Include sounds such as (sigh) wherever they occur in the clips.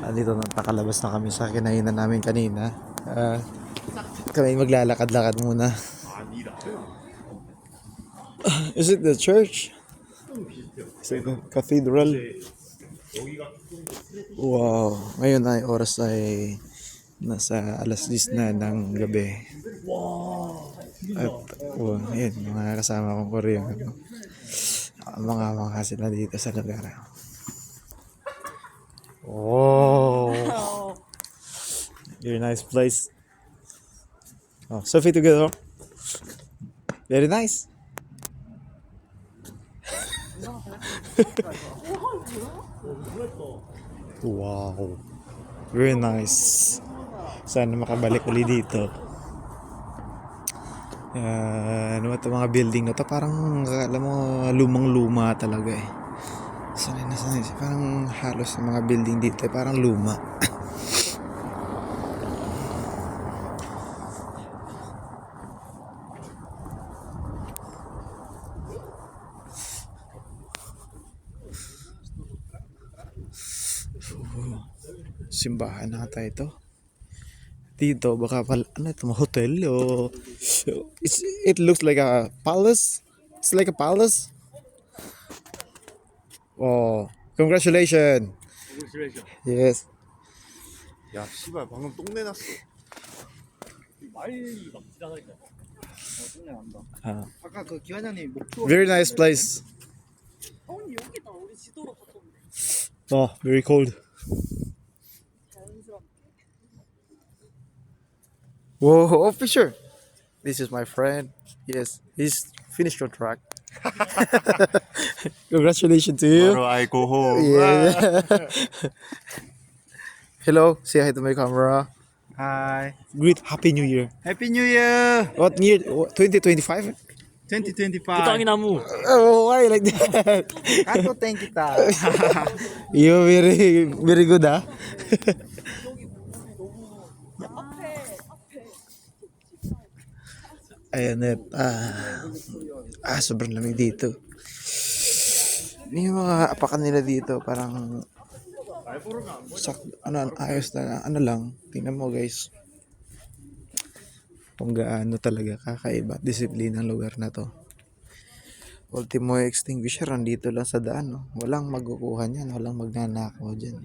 Ah, dito na nakalabas na kami sa kinainan namin kanina. Ah, kami maglalakad-lakad muna. Is it the church? Is it the cathedral? Wow. Ngayon ay oras ay nasa alas 10 na ng gabi. At, wow, ayun, mga kasama kong Koreano. Mga mga sila dito sa lugar. (laughs) (laughs) Oh, very nice place. Oh, selfie together. Very nice. (laughs) wow. Very nice. Sana makabalik uli dito. Uh, ano ba ito mga building na to? Parang, alam mo, lumang-luma talaga eh. Sanay na sanay. Parang halos yung mga building dito eh, parang luma. (coughs) Simbahan nata ito. Dito, baka pal ano ito, hotel o... It looks like a palace. It's like a palace. Oh, congratulations. Congratulations. Yes. 야, 씨발 방금 똥내 났어. 말이 막 지나가니까. 어, 똥내 난다. Ah, 아까 그 기관장님 목표. very nice place. 언니 여기다 우리 지도로 봤던데 Oh, very cold. 자연스럽게 Whoa, oh, (laughs) Fisher. This is my friend. Yes, he's finished your track. (laughs) Congratulations to you. Tomorrow I go home. Yeah. (laughs) Hello, say hi to my camera. Hi. Great Happy New Year. Happy New Year. What year? 2025? 2025. Putangin mo. Oh, why like that? Kato thank kita. (laughs) you very very good ah. Ayan, eh. Ah. Ah, sobrang lamig dito. Yung mga apakan nila dito, parang sak, ano, ayos na, ano lang, tingnan mo guys. Kung gaano talaga kakaiba, disiplina ng lugar na to. Ultimo extinguisher, andito lang sa daan, no? Walang magkukuha niyan, walang magnanakaw dyan.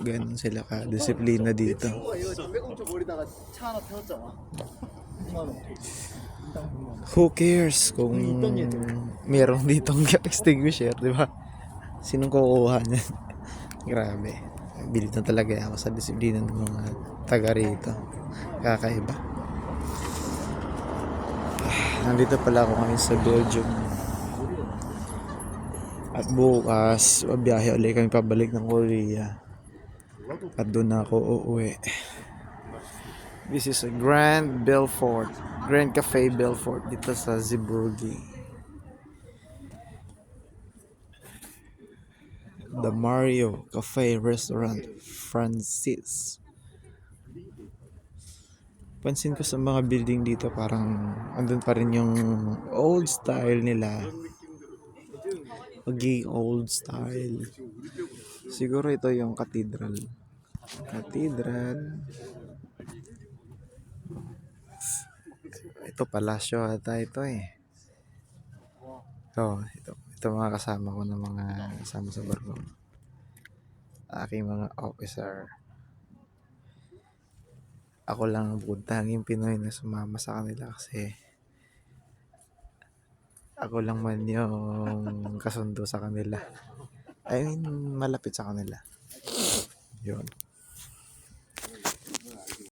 Ganon sila ka, disiplina dito. Who cares kung merong ditong (laughs) extinguisher, di ba? Sinong kukuha niyan? (laughs) Grabe. Bilit na talaga ako sa disiplina ng mga taga rito. Kakaiba. (sighs) Nandito pala ako ngayon sa Belgium. At bukas, babiyahe ulit kami pabalik ng Korea. At doon ako uuwi. This is a Grand Belfort. Grand Cafe Belfort dito sa Zeebrugge. The Mario Cafe Restaurant Francis. Pansin ko sa mga building dito parang andun pa rin yung old style nila. Magiging old style. Siguro ito yung cathedral. Cathedral. Ito palasyo ata ito eh. Ito, ito, ito mga kasama ko ng mga kasama sa barko. Aking mga officer. Ako lang ang bukod tanging Pinoy na sumama sa kanila kasi ako lang man yung kasundo sa kanila. I mean, malapit sa kanila. Yun.